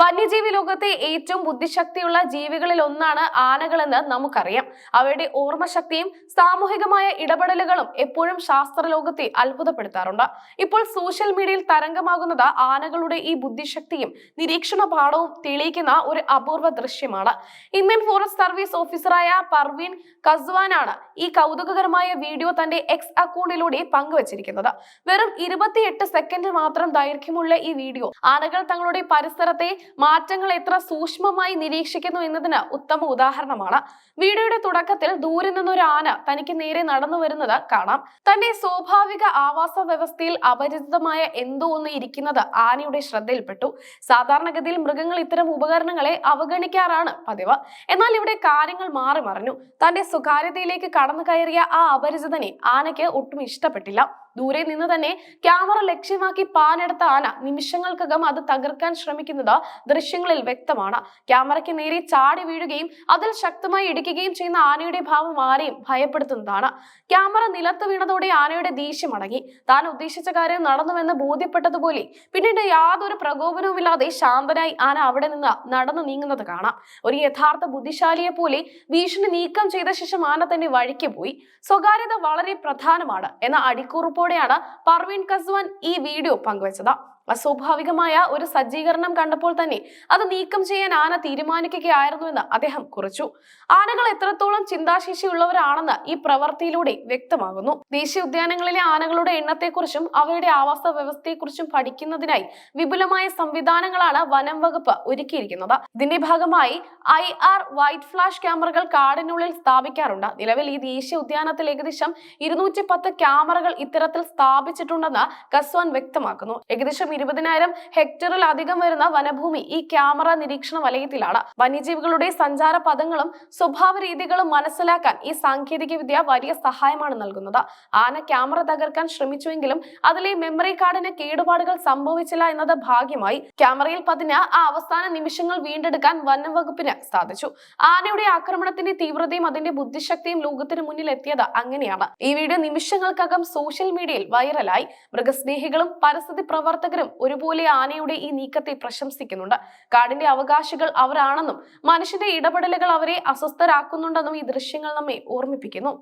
വന്യജീവി ലോകത്തെ ഏറ്റവും ബുദ്ധിശക്തിയുള്ള ജീവികളിൽ ഒന്നാണ് ആനകളെന്ന് നമുക്കറിയാം. അവയുടെ ഓർമ്മശക്തിയും സാമൂഹികമായ ഇടപെടലുകളും എപ്പോഴും ശാസ്ത്രലോകത്തെ അത്ഭുതപ്പെടുത്താറുണ്ട്. ഇപ്പോൾ സോഷ്യൽ മീഡിയയിൽ തരംഗമാകുന്നത് ആനകളുടെ ഈ ബുദ്ധിശക്തിയും നിരീക്ഷണ പാഠവും തെളിയിക്കുന്ന ഒരു അപൂർവ ദൃശ്യമാണ്. ഇന്ത്യൻ ഫോറസ്റ്റ് സർവീസ് ഓഫീസറായ പർവീൻ കസ്വാനാണ് ഈ കൗതുകകരമായ വീഡിയോ തന്റെ എക്സ് അക്കൗണ്ടിലൂടെ പങ്കുവച്ചിരിക്കുന്നത്. വെറും ഇരുപത്തിയെട്ട് സെക്കൻഡ് മാത്രം ദൈർഘ്യമുള്ള ഈ വീഡിയോ ആനകൾ തങ്ങളുടെ പരിസരത്തെ മാറ്റങ്ങൾ എത്ര സൂക്ഷ്മമായി നിരീക്ഷിക്കുന്നു എന്നതിന് ഉത്തമ ഉദാഹരണമാണ്. വീഡിയോയുടെ തുടക്കത്തിൽ ദൂരെ നിന്നൊരു ആന തനിക്ക് നേരെ നടന്നു വരുന്നത് കാണാം. തന്റെ സ്വാഭാവിക ആവാസ വ്യവസ്ഥയിൽ അപരിചിതമായ എന്തോ ഒന്ന് ഇരിക്കുന്നത് ആനയുടെ ശ്രദ്ധയിൽപ്പെട്ടു. സാധാരണഗതിയിൽ മൃഗങ്ങൾ ഇത്തരം ഉപകരണങ്ങളെ അവഗണിക്കാറാണ് പതിവ്. എന്നാൽ ഇവിടെ കാര്യങ്ങൾ മാറി മറിഞ്ഞു. തന്റെ സ്വകാര്യതയിലേക്ക് കടന്നു കയറിയ ആ അപരിചിതനെ ആനയ്ക്ക് ഒട്ടും ഇഷ്ടപ്പെട്ടില്ല. ദൂരെ നിന്ന് തന്നെ ക്യാമറ ലക്ഷ്യമാക്കി പാനെടുത്ത ആന നിമിഷങ്ങൾക്കകം അത് തകർക്കാൻ ശ്രമിക്കുന്നത് ദൃശ്യങ്ങളിൽ വ്യക്തമാണ്. ക്യാമറയ്ക്ക് നേരെ ചാടി വീഴുകയും അതിൽ ശക്തമായി ഇടിക്കുകയും ചെയ്യുന്ന ആനയുടെ ഭാവം ആരെയും ഭയപ്പെടുത്തുന്നതാണ്. ക്യാമറ നിലത്ത് വീണതോടെ ആനയുടെ ദേഷ്യം അടങ്ങി. താൻ ഉദ്ദേശിച്ച കാര്യം നടന്നുവെന്ന് ബോധ്യപ്പെട്ടതുപോലെ പിന്നീട് യാതൊരു പ്രകോപനവുമില്ലാതെ ശാന്തനായി ആന അവിടെ നിന്ന് നടന്നു നീങ്ങുന്നത് കാണാം. ഒരു യഥാർത്ഥ ബുദ്ധിശാലിയെ പോലെ ഭീഷണി നീക്കം ചെയ്ത ശേഷം ആന തന്നെ വഴിക്ക് പോയി. സ്വകാര്യത വളരെ പ്രധാനമാണ്. എന്ന അടിക്കുറിപ്പോടെയാണ് പർവീൺ കസ്വാൻ ഈ വീഡിയോ പങ്കുവച്ചത്. അസ്വാഭാവികമായ ഒരു സജ്ജീകരണം കണ്ടപ്പോൾ തന്നെ അത് നീക്കം ചെയ്യാൻ ആന തീരുമാനിക്കുകയായിരുന്നു എന്ന് അദ്ദേഹം കുറിച്ചു. ആനകൾ എത്രത്തോളം ചിന്താശേഷിയുള്ളവരാണെന്ന് ഈ പ്രവൃത്തിയിലൂടെ വ്യക്തമാകുന്നു. ദേശീയ ഉദ്യാനങ്ങളിലെ ആനകളുടെ എണ്ണത്തെക്കുറിച്ചും അവയുടെ ആവാസ വ്യവസ്ഥയെക്കുറിച്ചും പഠിക്കുന്നതിനായി വിപുലമായ സംവിധാനങ്ങളാണ് വനം വകുപ്പ് ഒരുക്കിയിരിക്കുന്നത്. ഇതിന്റെ ഭാഗമായി ഐ ആർ വൈറ്റ് ഫ്ലാഷ് ക്യാമറകൾ കാടിനുള്ളിൽ സ്ഥാപിക്കാറുണ്ട്. നിലവിൽ ഈ ദേശീയ ഉദ്യാനത്തിൽ ഏകദേശം ഇരുന്നൂറ്റി പത്ത് ക്യാമറകൾ ഇത്തരത്തിൽ സ്ഥാപിച്ചിട്ടുണ്ടെന്ന് കസ്വാൻ വ്യക്തമാക്കുന്നു. ഏകദേശം ഇരുപതിനായിരം ഹെക്ടറിൽ അധികം വരുന്ന വനഭൂമി ഈ ക്യാമറ നിരീക്ഷണ വലയത്തിലാണ്. വന്യജീവികളുടെ സഞ്ചാര പദങ്ങളും സ്വഭാവ രീതികളും മനസ്സിലാക്കാൻ ഈ സാങ്കേതിക വിദ്യ വലിയ സഹായമാണ് നൽകുന്നത്. ആന ക്യാമറ തകർക്കാൻ ശ്രമിച്ചുവെങ്കിലും അതിലെ മെമ്മറി കാർഡിന് കേടുപാടുകൾ സംഭവിച്ചില്ല എന്നത് ഭാഗ്യമായി ക്യാമറയിൽ പതിഞ്ഞ ആ അവസാന നിമിഷങ്ങൾ വീണ്ടെടുക്കാൻ വനംവകുപ്പിന് സാധിച്ചു. ആനയുടെ ആക്രമണത്തിന്റെ തീവ്രതയും അതിന്റെ ബുദ്ധിശക്തിയും ലോകത്തിന് മുന്നിൽ എത്തിയത് അങ്ങനെയാണ്. ഈ വീഡിയോ നിമിഷങ്ങൾക്കകം സോഷ്യൽ മീഡിയയിൽ വൈറലായി മൃഗസ്നേഹികളും പരിസ്ഥിതി പ്രവർത്തകരും ഒരുപോലെ ആനയുടെ ഈ നീക്കത്തെ പ്രശംസിക്കുന്നുണ്ട്. കാടിന്റെ അവകാശികൾ അവരാണെന്നും മനുഷ്യന്റെ ഇടപെടലുകൾ അവരെ അസ്വസ്ഥരാക്കുന്നുണ്ടെന്നും ഈ ദൃശ്യങ്ങൾ നമ്മെ ഓർമ്മിപ്പിക്കുന്നു.